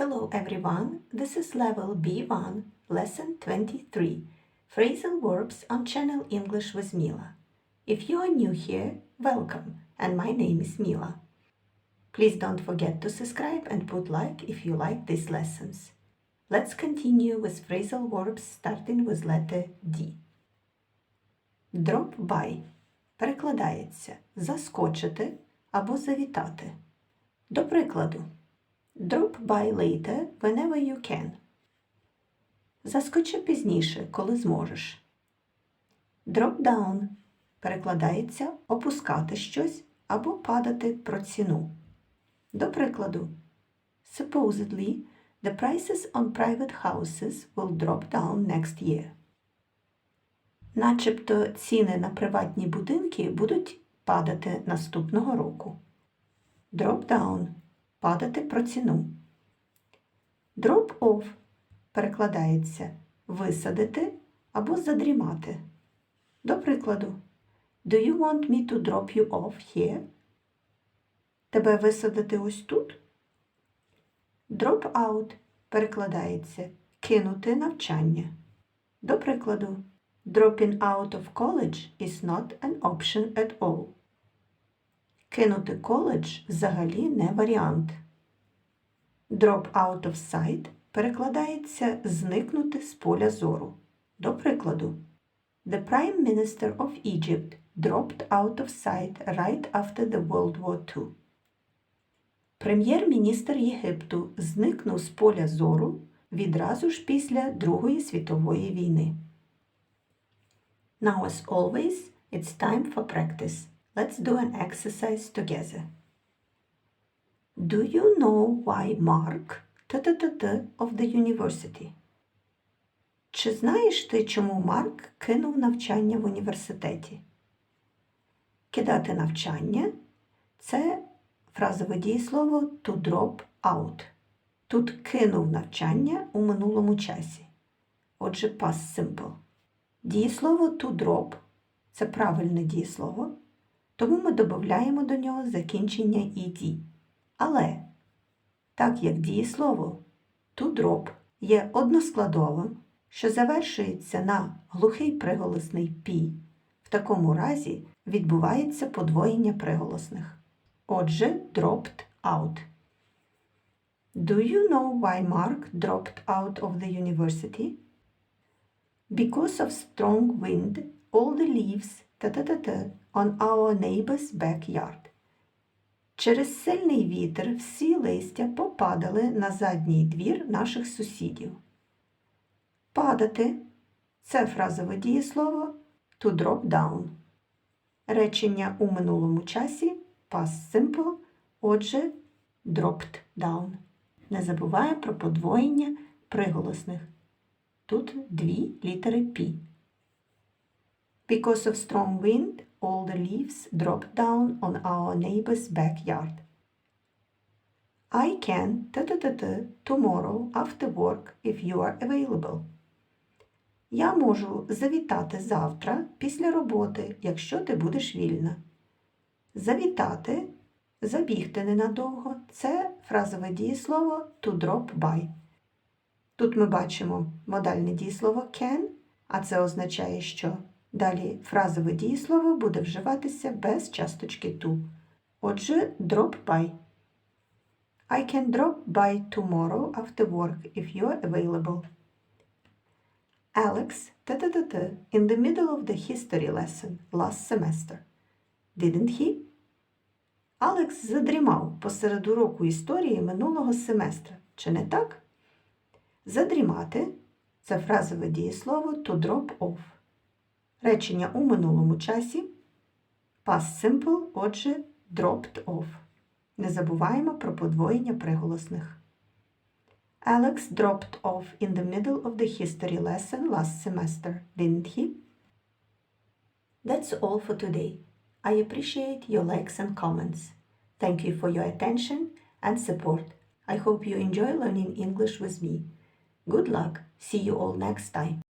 Hello everyone, this is level B1, lesson 23, phrasal verbs on channel English with Mila. If you are new here, welcome, and my name is Mila. Please don't forget to subscribe and put like if you like these lessons. Let's continue with phrasal verbs starting with letter D. Drop by перекладається заскочити або завітати. До прикладу, Drop by later whenever you can. Заскочи пізніше, коли зможеш. Drop down перекладається опускати щось або падати про ціну. До прикладу, supposedly the prices on private houses will drop down next year. Начебто ціни на приватні будинки будуть падати наступного року. Drop down падати про ціну. Drop off перекладається висадити або задрімати. До прикладу, Do you want me to drop you off here? Тебе висадити ось тут? Drop out перекладається кинути навчання. До прикладу, Dropping out of college is not an option at all. Кинути коледж взагалі не варіант. Drop out of sight перекладається зникнути з поля зору. До прикладу, The Prime Minister of Egypt dropped out of sight right after the World War II. Прем'єр-міністр Єгипту зникнув з поля зору відразу ж після Другої світової війни. Now, as always, it's time for practice. Let's do an exercise together. Do you know why Mark t-t-t-t of the university? Чи знаєш ти, чому Марк кинув навчання в університеті? Кидати навчання це фразове дієслово to drop out. Тут кинув навчання у минулому часі. Отже, past simple. Дієслово to drop це правильне дієслово, тому ми додаємо до нього закінчення ed. Але, так як дієслово to drop є односкладовим, що завершується на глухий приголосний пі, в такому разі відбувається подвоєння приголосних. Отже, dropped out. Do you know why Mark dropped out of the university? Because of strong wind, all the leaves ta-ta-ta-ta on our neighbor's backyard. Через сильний вітер всі листя попадали на задній двір наших сусідів. Падати це фразове дієслово to drop down. Речення у минулому часі past simple, отже, dropped down. Не забуваємо про подвоєння приголосних. Тут дві літери P. Because of strong wind, all the leaves dropped down on our neighbor's backyard. I can t-t-t-t tomorrow after work if you are available. Я можу завітати завтра після роботи, якщо ти будеш вільна. Завітати, забігти ненадовго це фразове дієслово to drop by. Тут ми бачимо модальне дієслово can, а це означає, що далі фразове дієслово буде вживатися без часточки to. Отже, drop by. I can drop by tomorrow after work if you are available. Alex t-t-t-t in the middle of the history lesson last semester. Didn't he? Алекс задрімав посеред уроку історії минулого семестра. Чи не так? Задрімати це фразове дієслово to drop off. Речення у минулому часі past simple, отже, dropped off. Не забуваємо про подвоєння приголосних. Alex dropped off in the middle of the history lesson last semester, didn't he? That's all for today. I appreciate your likes and comments. Thank you for your attention and support. I hope you enjoy learning English with me. Good luck. See you all next time.